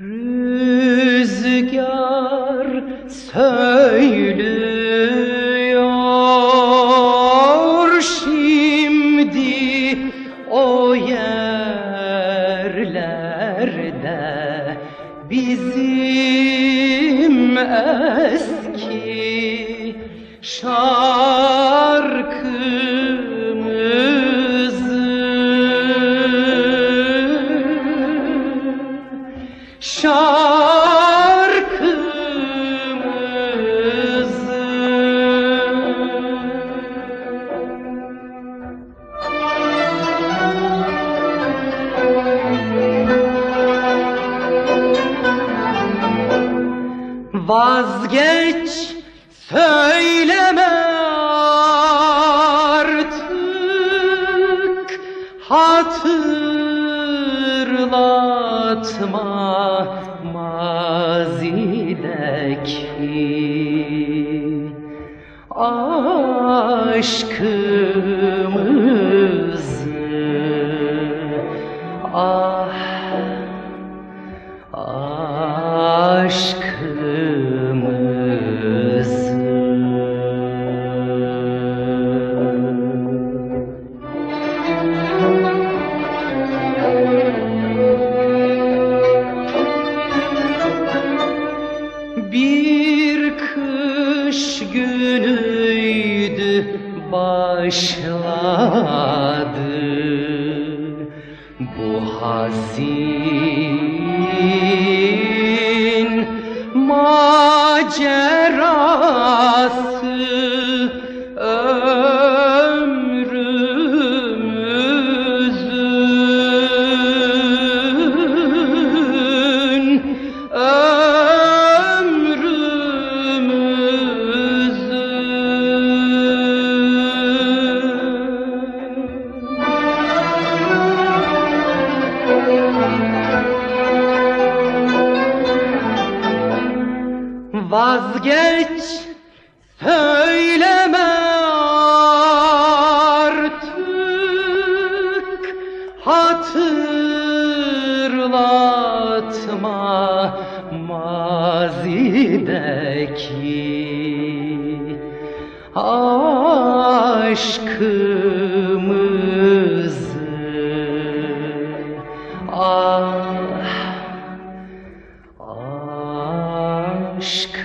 Rüzgar söylüyor şimdi o yerlerde bizim eski şarkımızı Vazgeç söyleme artık. Hatırlatma mazideki aşkımızı. Ah aşkımızı Bir kış günüydü başladı. Bu hazin macerası Vazgeç söyleme artık. Hatırlatma mazideki aşkımızı. Ah aşk.